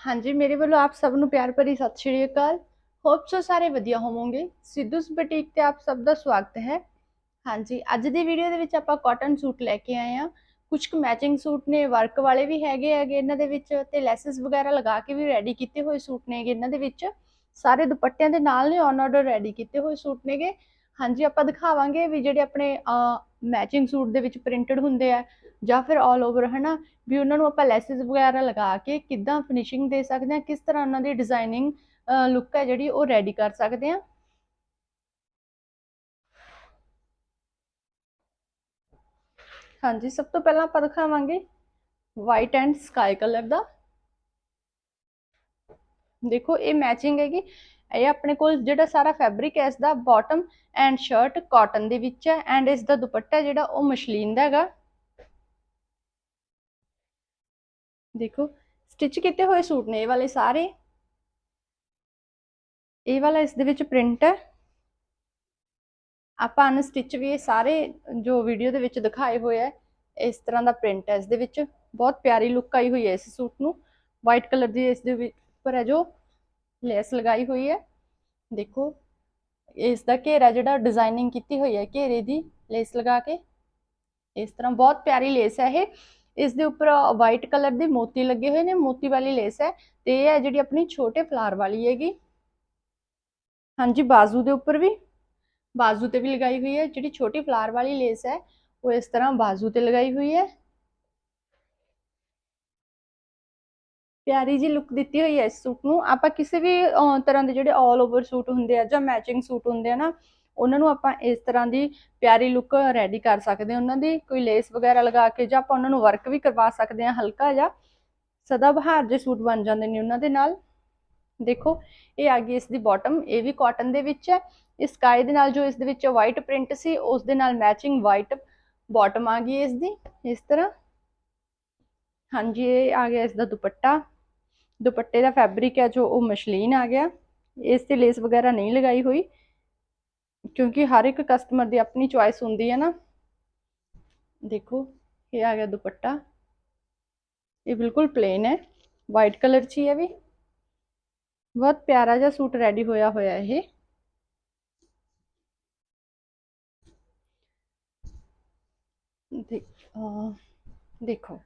ਹਾਂਜੀ, ਮੇਰੇ ਵੱਲੋਂ ਆਪ ਸਭ ਨੂੰ ਪਿਆਰ ਭਰੀ ਸਤਿ ਸ਼੍ਰੀ ਅਕਾਲ। ਹੋਪ ਸੋ ਸਾਰੇ ਵਧੀਆ ਹੋਵੋਗੇ। ਸਿੱਧੂਸ ਬੁਟੀਕ ਤੇ ਆਪ ਸਭ ਦਾ ਸਵਾਗਤ ਹੈ। ਹਾਂਜੀ, ਅੱਜ ਦੀ ਵੀਡੀਓ ਦੇ ਵਿੱਚ ਆਪਾਂ ਕਾਟਨ ਸੂਟ ਲੈ ਕੇ ਆਏ ਆ ਕੁਝ ਕੁ ਮੈਚਿੰਗ ਸੂਟ ਨੇ ਵਰਕ ਵਾਲੇ ਵੀ ਹੈਗੇ ਹੈਗੇ ਇਹਨਾਂ ਦੇ ਵਿੱਚ ਤੇ ਲੈਸਸ ਵਗੈਰਾ ਲਗਾ ਕੇ ਵੀ ਰੈਡੀ ਕੀਤੇ ਹੋਏ ਸੂਟ ਨੇਗੇ ਇਹਨਾਂ ਦੇ ਵਿੱਚ। ਸਾਰੇ ਦੁਪੱਟਿਆਂ ਦੇ ਨਾਲ ਨੇ ਔਨ ਆਰਡਰ ਰੈਡੀ ਕੀਤੇ ਹੋਏ ਸੂਟ ਨੇਗੇ। ਹਾਂਜੀ, ਆਪਾਂ ਦਿਖਾਵਾਂਗੇ ਵੀ ਜਿਹੜੇ ਆਪਣੇ ਮੈਚਿੰਗ ਸੂਟ ਦੇ ਵਿੱਚ ਪ੍ਰਿੰਟਡ ਹੁੰਦੇ ਆ ਜਾਂ ਫਿਰ ਆਲ ਓਵਰ ਹਨਾ? ਵੀ ਉਹਨਾਂ ਨੂੰ ਆਪਾਂ ਲੈਸਸ ਵਗੈਰਾ ਲਗਾ ਕੇ ਕਿੱਦਾਂ ਫਿਨਿਸ਼ਿੰਗ ਦੇ ਸਕਦੇ ਹਾਂ, ਕਿਸ ਤਰ੍ਹਾਂ ਉਹਨਾਂ ਦੀ ਡਿਜ਼ਾਈਨਿੰਗ ਲੁੱਕ ਹੈ ਜਿਹੜੀ ਉਹ ਰੈਡੀ ਕਰ ਸਕਦੇ ਹਾਂ? ਹਾਂਜੀ, ਸਭ ਤੋਂ ਪਹਿਲਾਂ ਆਪਾਂ ਦਿਖਾਵਾਂਗੇ ਵਾਈਟ ਐਂਡ ਸਕਾਈ ਕਲਰ ਦਾ। ਦੇਖੋ, ਇਹ ਮੈਚਿੰਗ ਹੈਗੀ। ਇਹ ਆਪਣੇ ਕੋਲ ਜਿਹੜਾ ਸਾਰਾ ਫੈਬਰਿਕ ਹੈ, ਇਸ ਦਾ ਬਾਟਮ ਐਂਡ ਸ਼ਰਟ ਕਾਟਨ ਦੇ ਵਿੱਚ ਹੈ ਐਂਡ ਇਸ ਦਾ ਦੁਪੱਟਾ ਜਿਹੜਾ ਉਹ ਮਸ਼ਲੀਨ ਦਾ ਹੈਗਾ। ਦੇਖੋ ਸਟਿਚ ਕੀਤੇ ਹੋਏ ਸੂਟ ਨੇ ਇਹ ਵਾਲੇ ਸਾਰੇ। ਇਹ ਵਾਲਾ ਇਸ ਦੇ ਵਿੱਚ ਪ੍ਰਿੰਟ ਹੈ। ਆਪਾਂ ਅਨਸਟਿਚ ਵੀ ਇਹ ਸਾਰੇ ਜੋ ਵੀਡੀਓ ਦੇ ਵਿੱਚ ਦਿਖਾਏ ਹੋਏ ਹੈ, ਇਸ ਤਰ੍ਹਾਂ ਦਾ ਪ੍ਰਿੰਟ ਹੈ ਇਸ ਦੇ ਵਿੱਚ। ਬਹੁਤ ਪਿਆਰੀ ਲੁੱਕ ਆਈ ਹੋਈ ਹੈ ਇਸ ਸੂਟ ਨੂੰ। ਵਾਈਟ ਕਲਰ ਦੀ ਇਸ ਦੇ ਉੱਪਰ ਹੈ ਜੋ। ਲੈਸ ਲਗਾਈ ਹੋਈ ਹੈ। ਦੇਖੋ ਇਸ ਦਾ ਘੇਰਾ ਜਿਹੜਾ ਡਿਜ਼ਾਈਨਿੰਗ ਕੀਤੀ ਹੋਈ ਹੈ, ਘੇਰੇ ਦੀ ਲੇਸ ਲਗਾ ਕੇ। ਇਸ ਤਰ੍ਹਾਂ ਬਹੁਤ ਪਿਆਰੀ ਲੇਸ ਹੈ ਇਹ। ਇਸ ਦੇ ਉੱਪਰ ਵਾਈਟ ਕਲਰ ਦੇ ਮੋਤੀ ਲੱਗੇ ਹੋਏ ਨੇ, ਮੋਤੀ ਵਾਲੀ ਲੇਸ ਹੈ ਤੇ ਇਹ ਹੈ ਜਿਹੜੀ ਆਪਣੀ ਛੋਟੇ ਫਲਾਰ ਵਾਲੀ ਹੈਗੀ। ਹਾਂਜੀ, ਬਾਜ਼ੂ ਦੇ ਉੱਪਰ ਵੀ। ਬਾਜ਼ੂ ਤੇ ਵੀ ਲਗਾਈ ਹੋਈ ਹੈ, ਜਿਹੜੀ ਛੋਟੀ ਫਲਾਰ ਵਾਲੀ ਲੇਸ ਹੈ, ਉਹ ਇਸ ਤਰ੍ਹਾਂ ਬਾਜ਼ੂ ਤੇ ਲਗਾਈ ਹੋਈ ਹੈ। ਪਿਆਰੀ ਜੀ ਲੁੱਕ ਦਿੱਤੀ ਹੋਈ ਹੈ ਇਸ ਸੂਟ ਨੂੰ। ਆਪਾਂ ਕਿਸੇ ਵੀ ਤਰ੍ਹਾਂ ਦੇ ਜਿਹੜੇ ਆਲ ਓਵਰ ਸੂਟ ਹੁੰਦੇ ਆ ਜਾਂ ਮੈਚਿੰਗ ਸੂਟ ਹੁੰਦੇ ਆ ਨਾ, ਉਹਨਾਂ ਨੂੰ ਆਪਾਂ ਇਸ ਤਰ੍ਹਾਂ ਦੀ ਪਿਆਰੀ ਲੁੱਕ ਰੈਡੀ ਕਰ ਸਕਦੇ ਹਾਂ। ਉਹਨਾਂ ਦੀ ਕੋਈ ਲੇਸ ਵਗੈਰਾ ਲਗਾ ਕੇ ਜਾਂ ਆਪਾਂ ਉਹਨਾਂ ਨੂੰ ਵਰਕ ਵੀ ਕਰਵਾ ਸਕਦੇ ਹਾਂ, ਹਲਕਾ ਜਿਹਾ। ਸਦਾ ਬਹਾਰ ਜੇ ਸੂਟ ਬਣ ਜਾਂਦੇ ਨੇ ਉਹਨਾਂ ਦੇ ਨਾਲ। ਦੇਖੋ, ਇਹ ਆ ਗਈ ਇਸ ਦੀ ਬਾਟਮ ਇਹ ਵੀ ਕਾਟਨ ਦੇ ਵਿੱਚ ਹੈ। ਇਸ ਸਕਾਈ ਦੇ ਨਾਲ ਜੋ ਇਸ ਦੇ ਵਿੱਚ ਵਾਈਟ ਪ੍ਰਿੰਟ ਸੀ, ਉਸ ਦੇ ਨਾਲ ਮੈਚਿੰਗ ਵਾਈਟ ਬਾਟਮ ਆ ਗਈ ਇਸ ਦੀ। ਇਸ ਤਰ੍ਹਾਂ ਹਾਂਜੀ, ਇਹ ਆ ਗਿਆ ਇਸ ਦਾ ਦੁਪੱਟਾ। ਦੁਪੱਟੇ ਦਾ ਫੈਬਰਿਕ ਹੈ ਜੋ ਉਹ ਮਸ਼ਲੀਨ ਆ ਗਿਆ। ਇਸ ਤੇ ਲੇਸ ਵਗੈਰਾ ਨਹੀਂ ਲਗਾਈ ਹੋਈ, ਕਿਉਂਕਿ ਹਰ ਇੱਕ ਕਸਟਮਰ ਦੀ ਆਪਣੀ ਚੁਆਇਸ ਹੁੰਦੀ ਹੈ ਨਾ। ਦੇਖੋ, ਇਹ ਆ ਗਿਆ ਦੁਪੱਟਾ। ਇਹ ਬਿਲਕੁਲ ਪਲੇਨ ਹੈ। ਵਾਈਟ ਕਲਰ 'ਚ ਹੀ ਹੈ ਵੀ। ਬਹੁਤ ਪਿਆਰਾ ਜਿਹਾ ਸੂਟ ਰੈਡੀ ਹੋਇਆ ਹੋਇਆ ਇਹ। ਦੇਖੋ।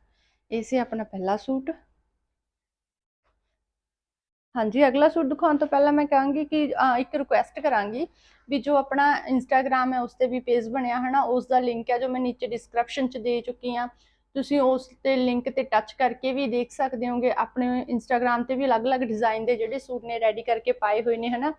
ਇਹ ਸੀ ਆਪਣਾ ਪਹਿਲਾ ਸੂਟ। ਹਾਂਜੀ, ਅਗਲਾ ਸੂਟ ਦਿਖਾਉਣ ਤੋਂ ਪਹਿਲਾਂ ਮੈਂ ਕਹਾਂਗੀ ਕਿ ਇੱਕ ਰਿਕੁਐਸਟ ਕਰਾਂਗੀ ਵੀ ਜੋ ਆਪਣਾ ਇੰਸਟਾਗ੍ਰam ਹੈ, ਉਸ ਤੇ ਵੀ ਪੇਜ ਬਣਿਆ ਹਨਾ, ਉਸ ਦਾ ਲਿੰਕ ਹੈ ਜੋ ਮੈਂ ਨੀਚੇ ਡਿਸਕ੍ਰਿਪਸ਼ਨ 'ਚ ਦੇ ਚੁੱਕੀ ਹਾਂ। ਤੁਸੀਂ ਉਸ ਤੇ ਲਿੰਕ ਤੇ ਟੱਚ ਕਰਕੇ ਵੀ ਦੇਖ ਸਕਦੇ ਹੋਗੇ, ਆਪਣੇ ਇੰਸਟਾਗ੍ਰam ਤੇ ਵੀ ਅਲੱਗ-ਅਲੱਗ ਡਿਜ਼ਾਈਨ ਦੇ ਜਿਹੜੇ ਸੂਟ ਨੇ ਰੈਡੀ ਕਰਕੇ ਪਾਏ ਹੋਏ ਨੇ ਹਨਾ।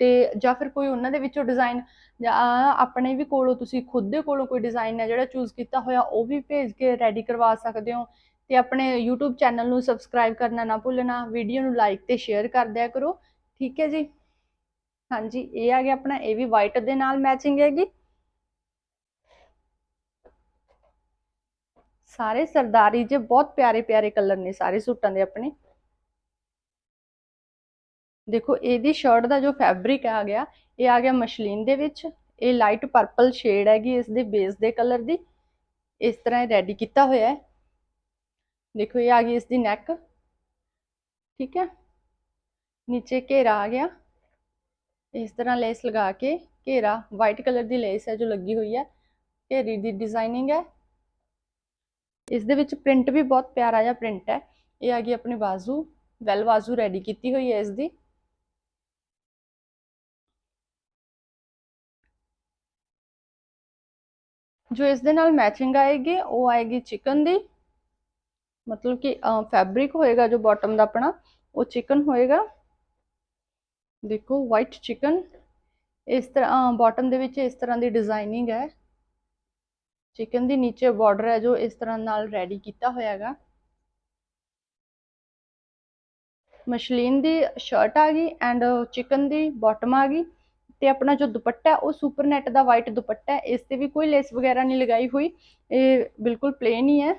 ਤੇ ਜਾਂ ਫਿਰ ਕੋਈ ਉਹਨਾਂ ਦੇ ਵਿੱਚੋਂ ਡਿਜ਼ਾਈਨ ਜਾਂ ਆਪਣੇ ਵੀ ਕੋਲੋਂ, ਤੁਸੀਂ ਖੁਦ ਦੇ ਕੋਲੋਂ ਕੋਈ ਡਿਜ਼ਾਈਨ ਹੈ ਜਿਹੜਾ ਚੂਜ਼ ਕੀਤਾ ਹੋਇਆ, ਉਹ ਵੀ ਭੇਜ ਕੇ ਰੈਡੀ ਕਰਵਾ ਸਕਦੇ ਹੋ। ਤੇ ਆਪਣੇ YouTube ਚੈਨਲ ਨੂੰ ਸਬਸਕ੍ਰਾਈਬ ਕਰਨਾ ਨਾ ਭੁੱਲਣਾ ਵੀਡੀਓ ਨੂੰ ਲਾਈਕ ਤੇ ਸ਼ੇਅਰ ਕਰ ਦਿਆ ਕਰੋ, ਠੀਕ ਹੈ ਜੀ? ਹਾਂਜੀ, ਇਹ ਆ ਗਿਆ ਆਪਣਾ, ਇਹ ਵੀ ਵਾਈਟ ਦੇ ਨਾਲ ਮੈਚਿੰਗ ਹੈਗੀ। ਸਾਰੇ ਸਰਦਾਰੀ ਜੇ ਬਹੁਤ ਪਿਆਰੇ ਪਿਆਰੇ ਕਲਰ ਨੇ ਸਾਰੇ ਸੂਟਾਂ ਦੇ ਆਪਣੇ। ਦੇਖੋ, ਇਹਦੀ ਸ਼ਰਟ ਦਾ ਜੋ ਫੈਬਰਿਕ ਆ ਗਿਆ, ਇਹ ਆ ਗਿਆ ਮਸ਼ਲੀਨ ਦੇ ਵਿੱਚ, ਇਹ ਲਾਈਟ ਪਰਪਲ ਸ਼ੇਡ ਹੈਗੀ ਇਸ ਦੇ ਬੇਸ ਦੇ ਕਲਰ ਦੀ। ਇਸ ਤਰ੍ਹਾਂ ਇਹ ਰੈਡੀ ਕੀਤਾ ਹੋਇਆ ਹੈ। ਦੇਖੋ ਇਹ ਆ ਗਈ ਇਸ ਦੀ ਨੈਕ ਠੀਕ ਹੈ? ਨੀਚੇ ਘੇਰਾ ਆ ਗਿਆ। ਇਸ ਤਰ੍ਹਾਂ ਲੇਸ ਲਗਾ ਕੇ ਘੇਰਾ ਵਾਈਟ ਕਲਰ ਦੀ ਲੇਸ ਹੈ ਜੋ ਲੱਗੀ ਹੋਈ ਹੈ। ਘੇਰੀ ਦੀ ਡਿਜ਼ਾਈਨਿੰਗ ਹੈ। ਇਸ ਦੇ ਵਿੱਚ ਪ੍ਰਿੰਟ ਵੀ ਬਹੁਤ ਪਿਆਰਾ ਜਿਹਾ ਪ੍ਰਿੰਟ ਹੈ। ਇਹ ਆ ਗਈ ਆਪਣੀ ਬਾਜ਼ੂ। ਵੈਲ ਬਾਜ਼ੂ ਰੈਡੀ ਕੀਤੀ ਹੋਈ ਹੈ ਇਸ ਦੀ ਜੋ ਇਸ ਦੇ ਨਾਲ ਮੈਚਿੰਗ ਆਏਗੀ, ਉਹ ਆਏਗੀ ਚਿਕਨ ਦੀ। ਮਤਲਬ ਕਿ ਫੈਬਰਿਕ ਹੋਏਗਾ ਜੋ ਬਾਟਮ ਦਾ ਆਪਣਾ, ਉਹ ਚਿਕਨ ਹੋਏਗਾ। ਦੇਖੋ ਵਾਈਟ ਚਿਕਨ ਇਸ ਤਰ੍ਹਾਂ ਬਾਟਮ ਦੇ ਵਿੱਚ ਇਸ ਤਰ੍ਹਾਂ ਦੀ ਡਿਜ਼ਾਈਨਿੰਗ ਹੈ। ਚਿਕਨ ਦੀ ਨੀਚੇ ਬਾਰਡਰ ਹੈ ਜੋ ਇਸ ਤਰ੍ਹਾਂ ਨਾਲ ਰੈਡੀ ਕੀਤਾ ਹੋਇਆ ਹੈਗਾ ਮਸ਼ਲੀਨ ਦੀ ਸ਼ਰਟ ਆ ਗਈ ਐਂਡ ਚਿਕਨ ਦੀ ਬਾਟਮ ਆ ਗਈ ਤੇ ਆਪਣਾ ਜੋ ਦੁਪੱਟਾ, ਉਹ ਸੁਪਰ ਨੈਟ ਦਾ ਵਾਈਟ ਦੁਪੱਟਾ ਹੈ। ਇਸ ਤੇ ਵੀ ਕੋਈ ਲੇਸ ਵਗੈਰਾ ਨਹੀਂ ਲਗਾਈ ਹੋਈ। ਇਹ ਬਿਲਕੁਲ ਪਲੇਨ ਹੀ ਹੈ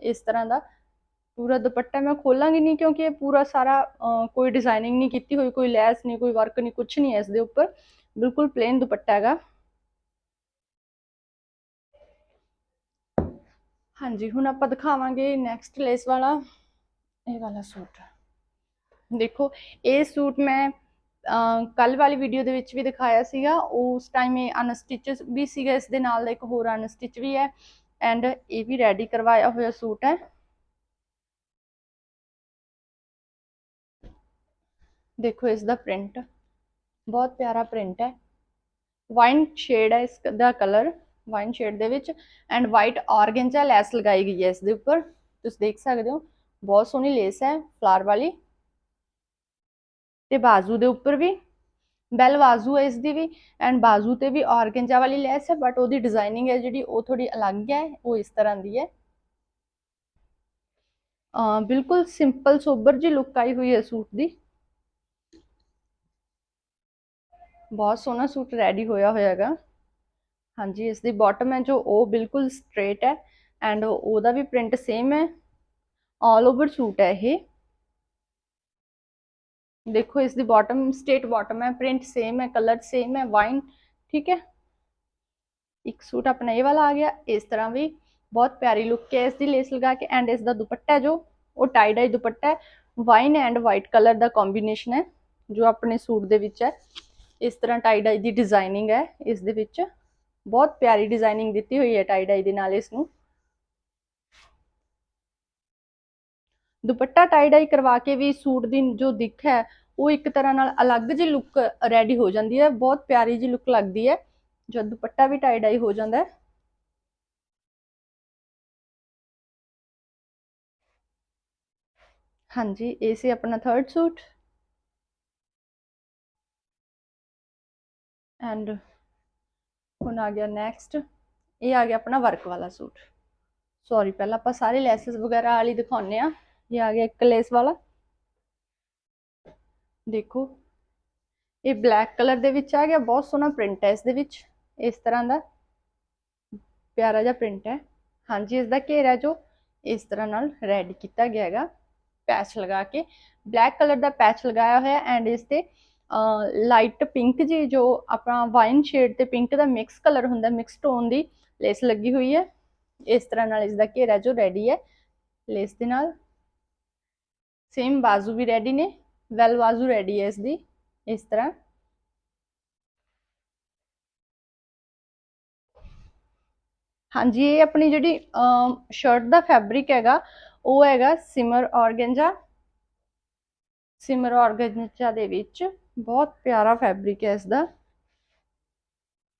ਇਸ ਤਰ੍ਹਾਂ ਦਾ। ਪੂਰਾ ਦੁਪੱਟਾ ਮੈਂ ਖੋਲਾਂਗੀ ਨਹੀਂ ਕਿਉਂਕਿ ਇਹ ਪੂਰਾ ਸਾਰਾ ਕੋਈ ਡਿਜ਼ਾਈਨਿੰਗ ਨਹੀਂ ਕੀਤੀ ਹੋਈ ਕੋਈ ਲੈਸ ਨਹੀਂ ਕੋਈ ਵਰਕ ਨਹੀਂ ਕੁਝ ਨਹੀਂ ਹੈ ਇਸ ਦੇ ਉੱਪਰ ਬਿਲਕੁਲ ਪਲੇਨ ਦੁਪੱਟਾ ਹੈਗਾ ਹਾਂਜੀ ਹੁਣ ਆਪਾਂ ਦਿਖਾਵਾਂਗੇ ਨੈਕਸਟ ਲੇਸ ਵਾਲਾ ਇਹ ਵਾਲਾ ਸੂਟ ਦੇਖੋ ਇਹ ਸੂਟ ਮੈਂ ਕੱਲ ਵਾਲੀ ਵੀਡੀਓ ਦੇ ਵਿੱਚ ਵੀ ਦਿਖਾਇਆ ਸੀਗਾ ਉਸ ਟਾਈਮ ਇਹ ਅਨਸਟਿਚ ਵੀ ਸੀਗਾ ਇਸ ਦੇ ਨਾਲ ਦਾ ਇੱਕ ਹੋਰ ਅਨਸਟਿਚ ਵੀ ਹੈ ਐਂਡ ਇਹ ਵੀ ਰੈਡੀ ਕਰਵਾਇਆ ਹੋਇਆ ਸੂਟ ਹੈ ਦੇਖੋ ਇਸ ਦਾ ਪ੍ਰਿੰਟ ਬਹੁਤ ਪਿਆਰਾ ਪ੍ਰਿੰਟ ਹੈ। ਵਾਈਨ ਸ਼ੇਡ ਹੈ ਇਸ ਦਾ ਕਲਰ ਵਾਈਨ ਸ਼ੇਡ ਦੇ ਵਿੱਚ ਐਂਡ ਵਾਈਟ ਆਰਗੈਂਜਾ ਲੈਸ ਲਗਾਈ ਗਈ ਹੈ ਇਸ ਦੇ ਉੱਪਰ। ਤੁਸੀਂ ਦੇਖ ਸਕਦੇ ਹੋ, ਬਹੁਤ ਸੋਹਣੀ ਲੇਸ ਹੈ ਫਲਾਰ ਵਾਲੀ। ਤੇ ਬਾਜ਼ੂ ਦੇ ਉੱਪਰ ਵੀ ਬੈਲ ਬਾਜ਼ੂ ਹੈ ਇਸ ਦੀ ਵੀ ਐਂਡ ਬਾਜ਼ੂ ਤੇ ਵੀ ਆਰਗੈਂਜਾ ਵਾਲੀ ਲੈਸ ਹੈ ਬਟ ਉਹਦੀ ਡਿਜ਼ਾਈਨਿੰਗ ਹੈ ਜਿਹੜੀ ਉਹ ਥੋੜੀ ਅਲੱਗ ਹੈ ਉਹ ਇਸ ਤਰ੍ਹਾਂ ਦੀ ਹੈ। ਬਿਲਕੁਲ ਸਿੰਪਲ ਸੋਬਰ ਜੀ ਲੁੱਕ ਆਈ ਹੋਈ ਹੈ ਸੂਟ ਦੀ। ਬਹੁਤ ਸੋਹਣਾ ਸੂਟ ਰੈਡੀ ਹੋਇਆ ਹੋਇਆ ਹੈਗਾ। ਹਾਂਜੀ, ਇਸ ਦੀ ਬਾਟਮ ਹੈ ਜੋ ਉਹ ਬਿਲਕੁਲ ਸਟ੍ਰੇਟ ਹੈ ਐਂਡ ਉਹਦਾ ਵੀ ਪ੍ਰਿੰਟ ਸੇਮ ਹੈ। ਆਲ ਓਵਰ ਸੂਟ ਹੈ ਇਹ। ਦੇਖੋ, ਇਸ ਦੀ ਬਾਟਮ ਸਟੇਟ ਬਾਟਮ ਹੈ ਪ੍ਰਿੰਟ ਸੇਮ ਹੈ ਕਲਰ ਸੇਮ ਹੈ ਵਾਈਨ ਠੀਕ ਹੈ? ਇੱਕ ਸੂਟ ਆਪਣਾ ਇਹ ਵਾਲਾ ਆ ਗਿਆ, ਇਸ ਤਰ੍ਹਾਂ ਵੀ ਬਹੁਤ ਪਿਆਰੀ ਲੁੱਕ ਹੈ ਇਸ ਦੀ ਲੇਸ ਲਗਾ ਕੇ ਐਂਡ ਇਸ ਦਾ ਦੁਪੱਟਾ ਜੋ, ਉਹ ਟਾਈ ਡਾਈ ਦੁਪੱਟਾ ਹੈ। ਵਾਈਨ ਐਂਡ ਵਾਈਟ ਕਲਰ ਦਾ ਕੰਬੀਨੇਸ਼ਨ ਹੈ, ਜੋ ਆਪਣੇ ਸੂਟ ਦੇ ਵਿੱਚ ਹੈ। ਇਸ ਤਰ੍ਹਾਂ ਟਾਈ ਡਾਈ ਦੀ ਡਿਜ਼ਾਈਨਿੰਗ ਹੈ ਇਸ ਦੇ ਵਿੱਚ। ਬਹੁਤ ਪਿਆਰੀ ਡਿਜ਼ਾਈਨਿੰਗ ਦਿੱਤੀ ਹੋਈ ਹੈ ਟਾਈ ਡਾਈ ਦੇ ਨਾਲ ਇਸ ਨੂੰ। ਦੁਪੱਟਾ ਟਾਈ ਡਾਈ ਕਰਵਾ ਕੇ ਵੀ ਸੂਟ ਦੀ ਜੋ ਦਿੱਖ ਹੈ, ਉਹ ਇੱਕ ਤਰ੍ਹਾਂ ਨਾਲ ਅਲੱਗ ਜਿਹੀ ਲੁੱਕ ਰੈਡੀ ਹੋ ਜਾਂਦੀ ਹੈ। ਬਹੁਤ ਪਿਆਰੀ ਜਿਹੀ ਲੁੱਕ ਲੱਗਦੀ ਹੈ। ਜਦ ਦੁਪੱਟਾ ਵੀ ਟਾਈ ਡਾਈ ਹੋ ਜਾਂਦਾ ਹੈ। ਹਾਂਜੀ, ਇਹ ਸੀ ਆਪਣਾ ਥਰਡ ਸੂਟ ਐਂਡ ਹੁਣ ਆ ਗਿਆ ਨੈਕਸਟ ਇਹ ਆ ਗਿਆ ਆਪਣਾ ਵਰਕ ਵਾਲਾ ਸੂਟ। ਸੌਰੀ ਪਹਿਲਾਂ ਆਪਾਂ ਸਾਰੇ ਲੈਸਸ ਵਗੈਰਾ ਵਾਲੀ ਦਿਖਾਉਨੇ ਆ ਇਹ ਆ ਗਿਆ ਇੱਕ ਲੇਸ ਵਾਲਾ। ਦੇਖੋ, ਇਹ ਬਲੈਕ ਕਲਰ ਦੇ ਵਿੱਚ ਆ ਗਿਆ, ਬਹੁਤ ਸੋਹਣਾ ਪ੍ਰਿੰਟ ਹੈ ਇਸ ਦੇ ਵਿੱਚ। ਇਸ ਤਰ੍ਹਾਂ ਦਾ ਪਿਆਰਾ ਜਿਹਾ ਪ੍ਰਿੰਟ ਹੈ। ਹਾਂਜੀ, ਇਸ ਦਾ ਘੇਰਾ ਜੋ ਇਸ ਤਰ੍ਹਾਂ ਨਾਲ ਰੈਡ ਕੀਤਾ ਗਿਆ ਹੈਗਾ। ਪੈਚ ਲਗਾ ਕੇ। ਬਲੈਕ ਕਲਰ ਦਾ ਪੈਚ ਲਗਾਇਆ ਹੋਇਆ ਐਂਡ ਇਸ ਤੇ ਲਾਈਟ ਪਿੰਕ ਜੀ, ਜੋ ਆਪਣਾ ਵਾਈਨ ਸ਼ੇਡ ਤੇ ਪਿੰਕ ਦਾ ਮਿਕਸ ਕਲਰ ਹੁੰਦਾ ਮਿਕਸ ਟੋਨ ਦੀ ਲੇਸ ਲੱਗੀ ਹੋਈ ਹੈ। ਇਸ ਤਰ੍ਹਾਂ ਨਾਲ ਇਸ ਦਾ ਘੇਰਾ ਜੋ ਰੈਡੀ ਹੈ ਲੇਸ ਦੇ ਨਾਲ। ਸੇਮ ਬਾਜ਼ੂ ਵੀ ਰੈਡੀ ਨੇ ਵੈਲ ਬਾਜ਼ੂ ਰੈਡੀ ਹੈ ਇਸ ਦੀ ਇਸ ਤਰ੍ਹਾਂ। ਹਾਂਜੀ, ਇਹ ਆਪਣੀ ਜਿਹੜੀ ਸ਼ਰਟ ਦਾ ਫੈਬਰਿਕ ਹੈਗਾ, ਉਹ ਹੈਗਾ ਸਿਮਰ ਆਰਗੈਂਜਾ ਸਿਮਰ ਆਰਗੈਂਜਾ ਦੇ ਵਿੱਚ। ਬਹੁਤ ਪਿਆਰਾ ਫੈਬਰਿਕ ਹੈ ਇਸ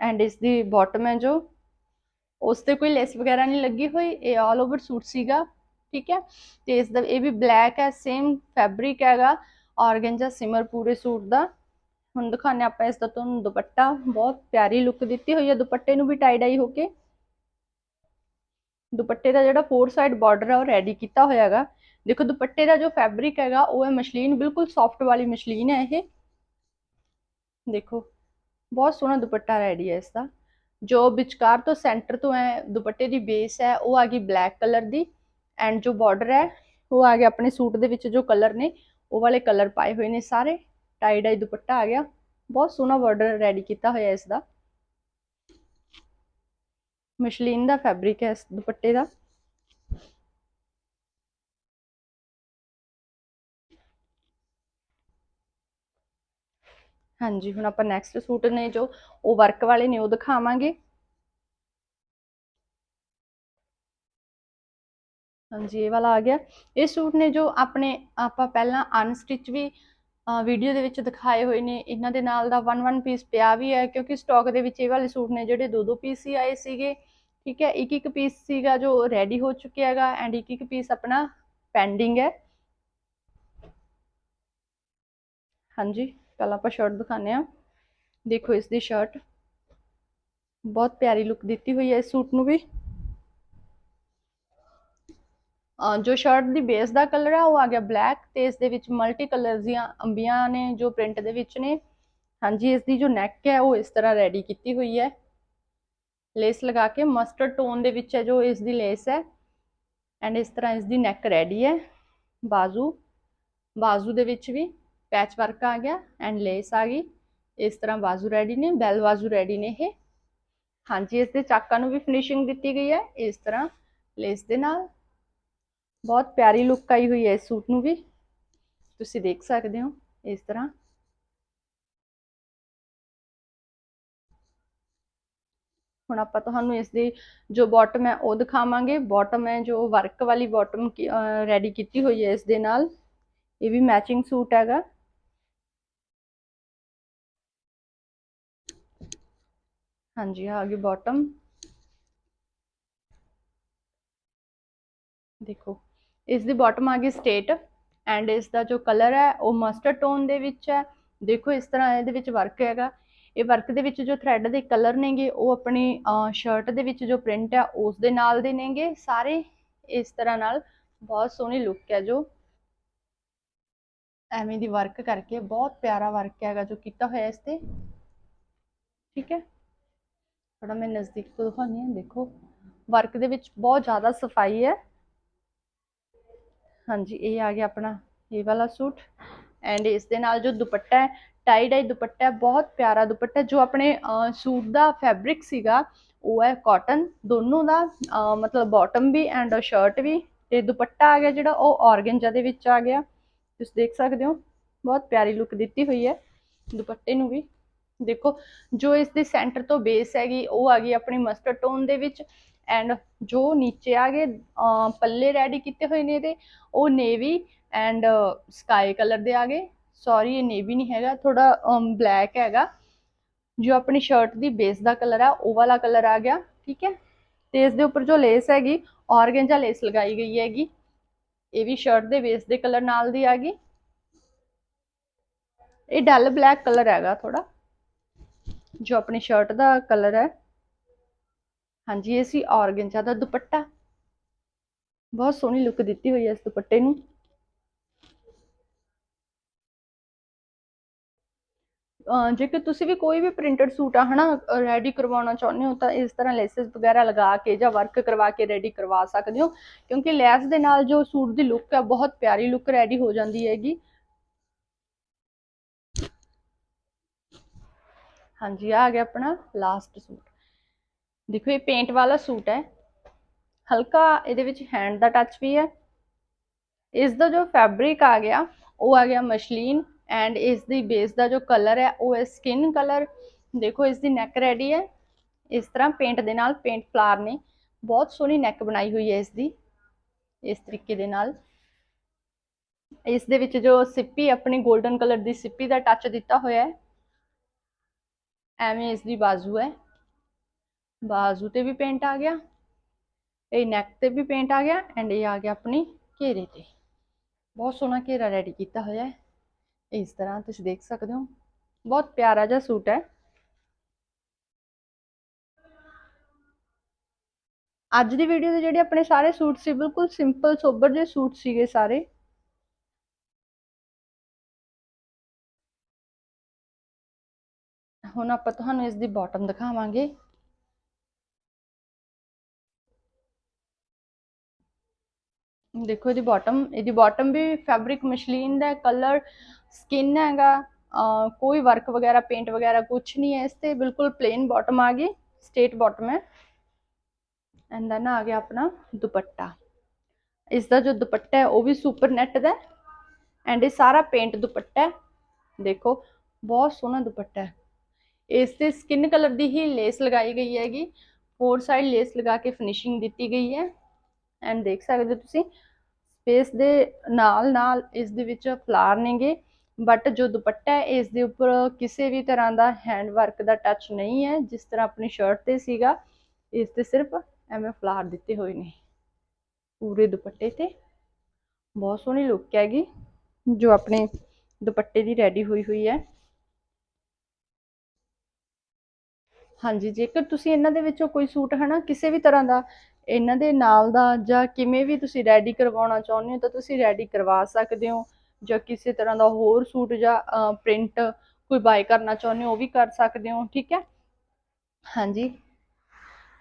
ਐਂਡ ਇਸ ਦੀ ਬਾਟਮ ਹੈ ਜੋ। ਉਸ ਤੇ ਕੋਈ ਲੈਸ ਵਗੈਰਾ ਨਹੀਂ ਲੱਗੀ ਹੋਈ, ਇਹ ਆਲ ਓਵਰ ਸੂਟ ਸੀਗਾ, ਠੀਕ ਹੈ? ਤੇ ਇਸ ਦਾ ਇਹ ਵੀ ਬਲੈਕ ਹੈ ਸੇਮ ਫੈਬਰਿਕ ਹੈਗਾ ਆਰਗੈਂਜਾ ਸਿਮਰ ਪੂਰੇ ਸੂਟ ਦਾ। ਹੁਣ ਦਿਖਾਣੇ ਆਪਾਂ ਇਸ ਦਾ ਤੁਹਾਨੂੰ ਦੁਪੱਟਾ। ਬਹੁਤ ਪਿਆਰੀ ਲੁੱਕ ਦਿੱਤੀ ਹੋਈ ਹੈ, ਦੁਪੱਟੇ ਨੂੰ ਵੀ ਟਾਈ ਡਾਈ ਹੋ ਕੇ। ਦੁਪੱਟੇ ਦਾ ਜਿਹੜਾ ਫੋਰ ਸਾਈਡ ਬਾਰਡਰ ਹੈ, ਉਹ ਰੈਡੀ ਕੀਤਾ ਹੋਇਆ ਹੈਗਾ। ਦੇਖੋ ਦੁਪੱਟੇ ਦਾ ਜੋ ਫੈਬਰਿਕ ਹੈਗਾ, ਉਹ ਹੈ ਮਸ਼ਲੀਨ, ਬਿਲਕੁਲ ਸੌਫਟ ਵਾਲੀ ਮਸ਼ਲੀਨ ਹੈ ਇਹ। ਦੇਖੋ, ਬਹੁਤ ਸੋਹਣਾ ਦੁਪੱਟਾ ਰੈਡੀ ਹੈ ਇਸ ਦਾ। ਜੋ ਵਿਚਕਾਰ ਤੋਂ ਸੈਂਟਰ ਤੋਂ ਹੈ, ਦੁਪੱਟੇ ਦੀ ਬੇਸ ਹੈ, ਉਹ ਆ ਗਈ ਬਲੈਕ ਕਲਰ ਦੀ ਐਂਡ ਜੋ ਬਾਰਡਰ ਹੈ, ਉਹ ਆ ਗਿਆ ਆਪਣੇ ਸੂਟ ਦੇ ਵਿੱਚ ਜੋ ਕਲਰ ਨੇ, ਉਹ ਵਾਲੇ ਕਲਰ ਪਾਏ ਹੋਏ ਨੇ ਸਾਰੇ। ਟਾਈ ਡਾਈ ਦੁਪੱਟਾ ਆ ਗਿਆ। ਬਹੁਤ ਸੋਹਣਾ ਬਾਰਡਰ ਰੈਡੀ ਕੀਤਾ ਹੋਇਆ ਇਸ ਦਾ। ਮਸ਼ਲੀਨ ਦਾ ਫੈਬਰਿਕ ਹੈ ਇਸ ਦੁਪੱਟੇ ਦਾ। ਹਾਂਜੀ, ਹੁਣ ਆਪਾਂ ਨੈਕਸਟ ਸੂਟ ਨੇ ਜੋ, ਉਹ ਵਰਕ ਵਾਲੇ ਨੇ, ਉਹ ਦਿਖਾਵਾਂਗੇ। ਹਾਂਜੀ, ਇਹ ਵਾਲਾ ਆ ਗਿਆ। ਇਹ ਸੂਟ ਨੇ ਜੋ ਆਪਣੇ, ਆਪਾਂ ਪਹਿਲਾਂ ਅਨਸਟਿਚ ਵੀ ਵੀਡੀਓ ਦੇ ਵਿੱਚ ਦਿਖਾਏ ਹੋਏ ਨੇ। ਇਹਨਾਂ ਦੇ ਨਾਲ ਦਾ 1 1 ਪੀਸ ਪਿਆ ਵੀ ਹੈ, ਕਿਉਂਕਿ ਸਟਾਕ ਦੇ ਵਿੱਚ ਇਹ ਵਾਲੇ ਸੂਟ ਨੇ ਜਿਹੜੇ ਦੋ ਦੋ ਪੀਸ ਹੀ ਆਏ ਸੀਗੇ। ਠੀਕ ਹੈ ਇੱਕ ਇੱਕ ਪੀਸ ਸੀਗਾ ਜੋ ਰੈਡੀ ਹੋ ਚੁੱਕਿਆ ਹੈਗਾ ਐਂਡ ਇੱਕ ਇੱਕ ਪੀਸ ਆਪਣਾ ਪੈਂਡਿੰਗ ਹੈ। ਹਾਂਜੀ। ਪਹਿਲਾਂ ਆਪਾਂ ਸ਼ਰਟ ਦਿਖਾਉਂਦੇ ਆ ਦੇਖੋ ਇਸ ਦੀ ਸ਼ਰਟ ਬਹੁਤ ਪਿਆਰੀ ਲੁੱਕ ਦਿੱਤੀ ਹੋਈ ਹੈ ਇਸ ਸੂਟ ਨੂੰ ਵੀ। ਜੋ ਸ਼ਰਟ ਦੀ ਬੇਸ ਦਾ ਕਲਰ ਹੈ ਉਹ ਆ ਗਿਆ ਬਲੈਕ ਤੇ ਇਸ ਦੇ ਵਿੱਚ ਮਲਟੀ ਕਲਰਸ ਦੀਆਂ ਅੰਬੀਆਂ ਨੇ ਜੋ ਪ੍ਰਿੰਟ ਦੇ ਵਿੱਚ ਨੇ। ਹਾਂਜੀ ਇਸ ਦੀ ਜੋ ਨੈਕ ਹੈ, ਉਹ ਇਸ ਤਰ੍ਹਾਂ ਰੈਡੀ ਕੀਤੀ ਹੋਈ ਹੈ। ਲੇਸ ਲਗਾ ਕੇ ਮਸਟਰਡ ਟੋਨ ਦੇ ਵਿੱਚ ਹੈ ਜੋ ਇਸ ਦੀ ਲੇਸ ਹੈ। ਐਂਡ ਇਸ ਤਰ੍ਹਾਂ ਇਸ ਦੀ ਨੈਕ ਰੈਡੀ ਹੈ। ਬਾਜ਼ੂ। ਬਾਜ਼ੂ ਦੇ ਵਿੱਚ ਵੀ। ਪੈਚ ਵਰਕ ਆ ਗਿਆ ਐਂਡ ਲੇਸ ਆ ਗਈ। ਇਸ ਤਰ੍ਹਾਂ ਬਾਜ਼ੂ ਰੈਡੀ ਨੇ ਬੈਲ ਬਾਜ਼ੂ ਰੈਡੀ ਨੇ ਇਹ। ਹਾਂਜੀ, ਇਸ ਦੇ ਚਾਕਾਂ ਨੂੰ ਵੀ ਫਿਨਿਸ਼ਿੰਗ ਦਿੱਤੀ ਗਈ ਹੈ, ਇਸ ਤਰ੍ਹਾਂ ਲੇਸ ਦੇ ਨਾਲ। ਬਹੁਤ ਪਿਆਰੀ ਲੁੱਕ ਆਈ ਹੋਈ ਹੈ ਇਸ ਸੂਟ ਨੂੰ ਵੀ। ਤੁਸੀਂ ਦੇਖ ਸਕਦੇ ਹੋ ਇਸ ਤਰ੍ਹਾਂ। ਹੁਣ ਆਪਾਂ ਤੁਹਾਨੂੰ ਇਸ ਦੀ ਜੋ ਬਾਟਮ ਹੈ, ਉਹ ਦਿਖਾਵਾਂਗੇ। ਬਾਟਮ ਹੈ ਜੋ ਵਰਕ ਵਾਲੀ ਬਾਟਮ ਰੈਡੀ ਕੀਤੀ ਹੋਈ ਹੈ ਇਸ ਦੇ ਨਾਲ। ਇਹ ਵੀ ਮੈਚਿੰਗ ਸੂਟ ਹੈਗਾ। ਹਾਂਜੀ, ਆ ਗਈ ਬਾਟਮ ਦੇਖੋ, ਇਸ ਦੀ ਬਾਟਮ ਆ ਗਈ ਸਟੇਟ ਐਂਡ ਇਸ ਦਾ ਜੋ ਕਲਰ ਹੈ, ਉਹ ਮਸਟਰਡ ਟੋਨ ਦੇ ਵਿੱਚ ਹੈ। ਦੇਖੋ, ਇਸ ਤਰ੍ਹਾਂ ਇਹਦੇ ਵਿੱਚ ਵਰਕ ਹੈਗਾ। ਇਹ ਵਰਕ ਦੇ ਵਿੱਚ ਜੋ ਥ੍ਰੈਡ ਦੇ ਕਲਰ ਨੇਗੇ, ਉਹ ਆਪਣੀ ਸ਼ਰਟ ਦੇ ਵਿੱਚ ਜੋ ਪ੍ਰਿੰਟ ਹੈ, ਉਸ ਦੇ ਨਾਲ ਦੇ ਨੇਗੇ। ਸਾਰੇ ਇਸ ਤਰ੍ਹਾਂ ਨਾਲ ਬਹੁਤ ਸੋਹਣੀ ਲੁੱਕ ਹੈ ਜੋ। ਐਵੇਂ ਦੀ ਵਰਕ ਕਰਕੇ ਬਹੁਤ ਪਿਆਰਾ ਵਰਕ ਹੈਗਾ ਜੋ ਕੀਤਾ ਹੋਇਆ ਇਸ ਤੇ। ਠੀਕ ਹੈ? ਥੋੜਾ ਮੈਂ ਨਜ਼ਦੀਕ ਤੋਂ ਦਿਖਾਉਂਦੀ ਹਾਂ, ਦੇਖੋ। ਵਰਕ ਦੇ ਵਿੱਚ ਬਹੁਤ ਜ਼ਿਆਦਾ ਸਫ਼ਾਈ ਹੈ। ਹਾਂਜੀ, ਇਹ ਆ ਗਿਆ ਆਪਣਾ ਇਹ ਵਾਲਾ ਸੂਟ। ਐਂਡ ਇਸ ਦੇ ਨਾਲ ਜੋ ਦੁਪੱਟਾ ਹੈ ਟਾਈ ਡਾਈ ਦੁਪੱਟਾ ਹੈ, ਬਹੁਤ ਪਿਆਰਾ ਦੁਪੱਟਾ ਜੋ ਆਪਣੇ ਸੂਟ ਦਾ ਫੈਬਰਿਕ ਸੀਗਾ, ਉਹ ਹੈ ਕਾਟਨ ਦੋਨੋਂ ਦਾ ਮਤਲਬ ਬਾਟਮ ਵੀ ਐਂਡ ਸ਼ਰਟ ਵੀ। ਤੇ ਦੁਪੱਟਾ ਆ ਗਿਆ ਜਿਹੜਾ, ਉਹ ਔਰਗੈਂਜਾ ਦੇ ਵਿੱਚ ਆ ਗਿਆ। ਤੁਸੀਂ ਦੇਖ ਸਕਦੇ ਹੋ, ਬਹੁਤ ਪਿਆਰੀ ਲੁੱਕ ਦਿੱਤੀ ਹੋਈ ਹੈ ਦੁਪੱਟੇ ਨੂੰ ਵੀ। ਦੇਖੋ, ਜੋ ਇਸ ਦੀ ਸੈਂਟਰ ਤੋਂ ਬੇਸ ਹੈਗੀ, ਉਹ ਆ ਗਈ ਆਪਣੀ ਮਸਟਰਡ ਟੋਨ ਦੇ ਵਿੱਚ ਐਂਡ ਜੋ ਨੀਚੇ ਆ ਗਏ ਪੱਲੇ ਰੈਡੀ ਕੀਤੇ ਹੋਏ ਨੇ ਇਹਦੇ, ਉਹ ਨੇਵੀ ਐਂਡ ਸਕਾਈ ਕਲਰ ਦੇ ਆ ਗਏ। ਸੌਰੀ ਇਹ ਨੇਵੀ ਨਹੀਂ ਹੈਗਾ ਥੋੜਾ ਬਲੈਕ ਹੈਗਾ। ਜੋ ਆਪਣੀ ਸ਼ਰਟ ਦੀ ਬੇਸ ਦਾ ਕਲਰ ਆ, ਉਹ ਵਾਲਾ ਕਲਰ ਆ ਗਿਆ, ਠੀਕ ਹੈ? ਤੇ ਇਸ ਦੇ ਉੱਪਰ ਜੋ ਲੇਸ ਹੈਗੀ ਔਰਗੈਂਜਾ ਲੇਸ ਲਗਾਈ ਗਈ ਹੈਗੀ। ਇਹ ਵੀ ਸ਼ਰਟ ਦੇ ਬੇਸ ਦੇ ਕਲਰ ਨਾਲ ਦੀ ਆ ਗਈ। ਇਹ ਡਲ ਬਲੈਕ ਕਲਰ ਹੈਗਾ ਥੋੜਾ ਜੋ ਆਪਣੀ ਸ਼ਰਟ ਦਾ ਕਲਰ ਹੈ। ਹਾਂਜੀ, ਇਹ ਸੀ ਔਰਗੈਂਜਾ ਦਾ ਦੁਪੱਟਾ। ਬਹੁਤ ਸੋਹਣੀ ਲੁੱਕ ਦਿੱਤੀ ਹੋਈ ਹੈ ਇਸ ਦੁਪੱਟੇ ਨੂੰ। ਜੇਕਰ ਤੁਸੀਂ ਵੀ ਕੋਈ ਵੀ ਪ੍ਰਿੰਟਡ ਸੂਟ ਆ, ਹਨਾ ਰੈਡੀ ਕਰਵਾਉਣਾ ਚਾਹੁੰਦੇ ਹੋ, ਤਾਂ ਇਸ ਤਰ੍ਹਾਂ ਲੈਸਸ ਵਗੈਰਾ ਲਗਾ ਕੇ ਜਾਂ ਵਰਕ ਕਰਵਾ ਕੇ ਰੈਡੀ ਕਰਵਾ ਸਕਦੇ ਹੋ। ਕਿਉਂਕਿ ਲੈਸ ਦੇ ਨਾਲ ਜੋ ਸੂਟ ਦੀ ਲੁੱਕ ਹੈ ਬਹੁਤ ਪਿਆਰੀ ਲੁੱਕ ਰੈਡੀ ਹੋ ਜਾਂਦੀ ਹੈਗੀ। ਹਾਂਜੀ, ਆ ਗਿਆ ਆਪਣਾ ਲਾਸਟ ਸੂਟ। ਦੇਖੋ, ਇਹ ਪੇਂਟ ਵਾਲਾ ਸੂਟ ਹੈ। ਹਲਕਾ ਇਹਦੇ ਵਿੱਚ ਹੈਂਡ ਦਾ ਟੱਚ ਵੀ ਹੈ। ਇਸ ਦਾ ਜੋ ਫੈਬਰਿਕ ਆ ਗਿਆ, ਉਹ ਆ ਗਿਆ ਮਸ਼ਲੀਨ ਐਂਡ ਇਸ ਦੀ ਬੇਸ ਦਾ ਜੋ ਕਲਰ ਹੈ, ਉਹ ਹੈ ਸਕਿਨ ਕਲਰ ਦੇਖੋ, ਇਸ ਦੀ ਨੈਕ ਰੈਡੀ ਹੈ। ਇਸ ਤਰ੍ਹਾਂ ਪੇਂਟ ਦੇ ਨਾਲ ਪੇਂਟ ਫਲਾਰ ਨੇ। ਬਹੁਤ ਸੋਹਣੀ ਨੈਕ ਬਣਾਈ ਹੋਈ ਹੈ ਇਸ ਦੀ, ਇਸ ਤਰੀਕੇ ਦੇ ਨਾਲ। ਇਸ ਦੇ ਵਿੱਚ ਜੋ ਸਿੱਪੀ, ਆਪਣੀ 골ਡਨ ਕਲਰ ਦੀ ਸਿੱਪੀ ਦਾ ਟੱਚ ਦਿੱਤਾ ਹੋਇਆ ਹੈ। ਐਵੇਂ ਇਸ ਦੀ ਬਾਜ਼ੂ ਹੈ। ਬਾਜ਼ੂ ਤੇ ਵੀ ਪੇਂਟ ਆ ਗਿਆ, ਇਹ ਨੈਕ ਤੇ ਵੀ ਪੇਂਟ ਆ ਗਿਆ ਐਂਡ ਇਹ ਆ ਗਿਆ ਆਪਣੀ ਘੇਰੇ ਤੇ। ਬਹੁਤ ਸੋਹਣਾ ਘੇਰਾ ਰੈਡੀ ਕੀਤਾ ਹੋਇਆ ਹੈ। ਇਸ ਤਰ੍ਹਾਂ ਤੁਸੀਂ ਦੇਖ ਸਕਦੇ ਹੋ। ਬਹੁਤ ਪਿਆਰਾ ਜਿਹਾ ਸੂਟ ਹੈ। ਅੱਜ ਦੀ ਵੀਡੀਓ ਦੇ ਜਿਹੜੇ ਆਪਣੇ ਸਾਰੇ ਸੂਟ ਸੀ, ਬਿਲਕੁਲ ਸਿੰਪਲ ਸੋਬਰ ਜਿਹੇ ਸੂਟ ਸੀਗੇ ਸਾਰੇ। ਹੁਣ ਆਪਾਂ ਤੁਹਾਨੂੰ ਇਸ ਦੀ ਬਾਟਮ ਦਿਖਾਵਾਂਗੇ। ਦੇਖੋ ਇਹਦੀ ਬਾਟਮ ਇਹਦੀ ਬਾਟਮ ਵੀ ਫੈਬਰਿਕ ਮਸ਼ਲੀਨ ਦਾ ਕਲਰ ਸਕਿਨ ਹੈਗਾ, ਅਹ ਕੋਈ ਵਰਕ ਵਗੈਰਾ ਪੇਂਟ ਵਗੈਰਾ ਕੁਝ ਨਹੀਂ ਹੈ ਇਸ ਤੇ, ਬਿਲਕੁਲ ਪਲੇਨ ਬਾਟਮ ਆ ਗਈ ਸਟੇਟ ਬਾਟਮ ਹੈ। ਐਂਡ ਦੈਨ ਆ ਗਿਆ ਆਪਣਾ ਦੁਪੱਟਾ। ਇਸ ਦਾ ਜੋ ਦੁਪੱਟਾ ਹੈ, ਉਹ ਵੀ ਸੁਪਰ ਨੈਟ ਦਾ ਐਂਡ ਇਹ ਸਾਰਾ ਪੇਂਟ ਦੁਪੱਟਾ ਹੈ। ਦੇਖੋ, ਬਹੁਤ ਸੋਹਣਾ ਦੁਪੱਟਾ ਹੈ। ਇਸ ਤੇ ਸਕਿਨ ਕਲਰ ਦੀ ਹੀ ਲੇਸ ਲਗਾਈ ਗਈ ਹੈਗੀ। ਫੋਰ ਸਾਈਡ ਲੇਸ ਲਗਾ ਕੇ ਫਿਨਿਸ਼ਿੰਗ ਦਿੱਤੀ ਗਈ ਹੈ। ਐਂਡ ਦੇਖ ਸਕਦੇ ਹੋ ਤੁਸੀਂ ਸਪੇਸ ਦੇ ਨਾਲ ਨਾਲ ਇਸ ਦੇ ਵਿੱਚ ਫਲਾਰ ਨੇਗੇ। ਬਟ ਜੋ ਦੁਪੱਟਾ ਹੈ, ਇਸ ਦੇ ਉੱਪਰ ਕਿਸੇ ਵੀ ਤਰ੍ਹਾਂ ਦਾ ਹੈਂਡ ਵਰਕ ਦਾ ਟੱਚ ਨਹੀਂ ਹੈ, ਜਿਸ ਤਰ੍ਹਾਂ ਆਪਣੀ ਸ਼ਰਟ ਤੇ ਸੀਗਾ, ਇਸ ਤੇ ਸਿਰਫ ਐਵੇਂ ਫਲਾਰ ਦਿੱਤੇ ਹੋਏ ਨੇ। ਪੂਰੇ ਦੁਪੱਟੇ ਤੇ। ਬਹੁਤ ਸੋਹਣੀ ਲੁੱਕ ਹੈਗੀ, ਜੋ ਆਪਣੇ ਦੁਪੱਟੇ ਦੀ ਰੈਡੀ ਹੋਈ ਹੋਈ ਹੈ। ਹਾਂਜੀ, ਜੇਕਰ ਤੁਸੀਂ ਇਹਨਾਂ ਦੇ ਵਿੱਚੋਂ ਕੋਈ ਸੂਟ ਹਨਾ ਕਿਸੇ ਵੀ ਤਰ੍ਹਾਂ ਦਾ ਇਹਨਾਂ ਦੇ ਨਾਲ ਦਾ ਜਾਂ ਕਿਵੇਂ ਵੀ ਤੁਸੀਂ ਰੈਡੀ ਕਰਵਾਉਣਾ ਚਾਹੁੰਦੇ ਹੋ ਤਾਂ ਤੁਸੀਂ ਰੈਡੀ ਕਰਵਾ ਸਕਦੇ ਹੋ ਜਾਂ ਕਿਸੇ ਤਰ੍ਹਾਂ ਦਾ ਹੋਰ ਸੂਟ ਜਾਂ ਪ੍ਰਿੰਟ ਕੋਈ ਬਾਈ ਕਰਨਾ ਚਾਹੁੰਦੇ ਹੋ ਉਹ ਵੀ ਕਰ ਸਕਦੇ ਹੋ, ਠੀਕ ਹੈ? ਹਾਂਜੀ।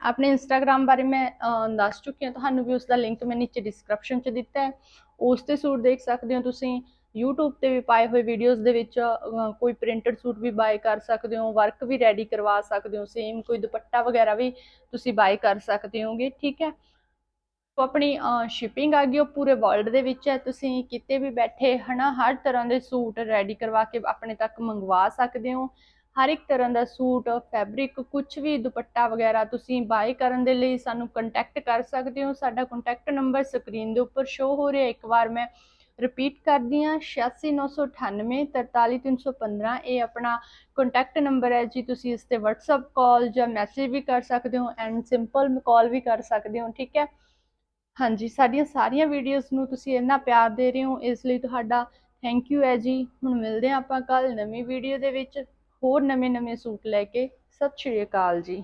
ਆਪਣੇ ਇੰਸਟਾਗ੍ਰam ਬਾਰੇ ਮੈਂ ਦੱਸ ਚੁੱਕੀ ਹਾਂ, ਤੁਹਾਨੂੰ ਵੀ ਉਸ ਦਾ ਲਿੰਕ ਮੈਂ ਨੀਚੇ ਡਿਸਕ੍ਰਿਪਸ਼ਨ 'ਚ ਦਿੱਤਾ ਹੈ। ਉਸ ਤੇ ਸੂਟ ਦੇਖ ਸਕਦੇ ਹੋ ਤੁਸੀਂ। YouTube ਤੇ ਵੀ ਪਾਏ ਹੋਏ ਵੀਡੀਓਜ਼ ਦੇ ਵਿੱਚ ਕੋਈ ਪ੍ਰਿੰਟਡ ਸੂਟ ਵੀ ਬਾਏ ਕਰ ਸਕਦੇ ਹੋ ਵਰਕ ਵੀ ਰੈਡੀ ਕਰਵਾ ਸਕਦੇ ਹੋ ਸੇਮ ਕੋਈ ਦੁਪੱਟਾ ਵਗੈਰਾ ਵੀ ਤੁਸੀਂ ਬਾਏ ਕਰ ਸਕਦੇ ਹੋਗੇ, ਠੀਕ ਹੈ? ਉਹ ਆਪਣੀ ਸ਼ਿਪਿੰਗ ਆ ਗਈ, ਉਹ ਪੂਰੇ ਵਰਲਡ ਦੇ ਵਿੱਚ ਹੈ, ਤੁਸੀਂ ਕਿਤੇ ਵੀ ਬੈਠੇ, ਹਨਾ, ਹਰ ਤਰ੍ਹਾਂ ਦੇ ਸੂਟ ਰੈਡੀ ਕਰਵਾ ਕੇ ਆਪਣੇ ਤੱਕ ਮੰਗਵਾ ਸਕਦੇ ਹੋ। ਹਰ ਇੱਕ ਤਰ੍ਹਾਂ ਦਾ ਸੂਟ ਫੈਬਰਿਕ ਕੁਝ ਵੀ ਦੁਪੱਟਾ ਵਗੈਰਾ ਤੁਸੀਂ ਬਾਏ ਕਰਨ ਦੇ ਲਈ ਸਾਨੂੰ ਕੰਟੈਕਟ ਕਰ ਸਕਦੇ ਹੋ। ਸਾਡਾ ਕੰਟੈਕਟ ਨੰਬਰ ਸਕਰੀਨ ਦੇ ਉੱਪਰ ਸ਼ੋ ਹੋ ਰਿਹਾ, ਇੱਕ ਵਾਰ ਮੈਂ ਰਿਪੀਟ ਕਰਦੀ ਹਾਂ 86998 43315 ਇਹ ਆਪਣਾ ਕੰਟੈਕਟ ਨੰਬਰ ਹੈ ਜੀ, ਤੁਸੀਂ ਇਸ ਤੇ WhatsApp ਕਾਲ ਜਾਂ ਮੈਸੇਜ ਵੀ ਕਰ ਸਕਦੇ ਹੋ ਐਂਡ ਸਿੰਪਲ ਕਾਲ ਵੀ ਕਰ ਸਕਦੇ ਹੋ, ਠੀਕ ਹੈ? ਹਾਂਜੀ, ਸਾਡੀਆਂ ਸਾਰੀਆਂ ਵੀਡੀਓਜ਼ ਨੂੰ ਤੁਸੀਂ ਇੰਨਾ ਪਿਆਰ ਦੇ ਰਹੇ ਹੋ, ਇਸ ਲਈ ਤੁਹਾਡਾ ਥੈਂਕ ਯੂ ਹੈ ਜੀ। ਹੁਣ ਮਿਲਦੇ ਹਾਂ ਆਪਾਂ ਕੱਲ ਨਵੀਂ ਵੀਡੀਓ ਦੇ ਵਿੱਚ, ਹੋਰ ਨਵੇਂ-ਨਵੇਂ ਸੂਟ ਲੈ ਕੇ। ਸਤਿ ਸ਼੍ਰੀ ਅਕਾਲ ਜੀ।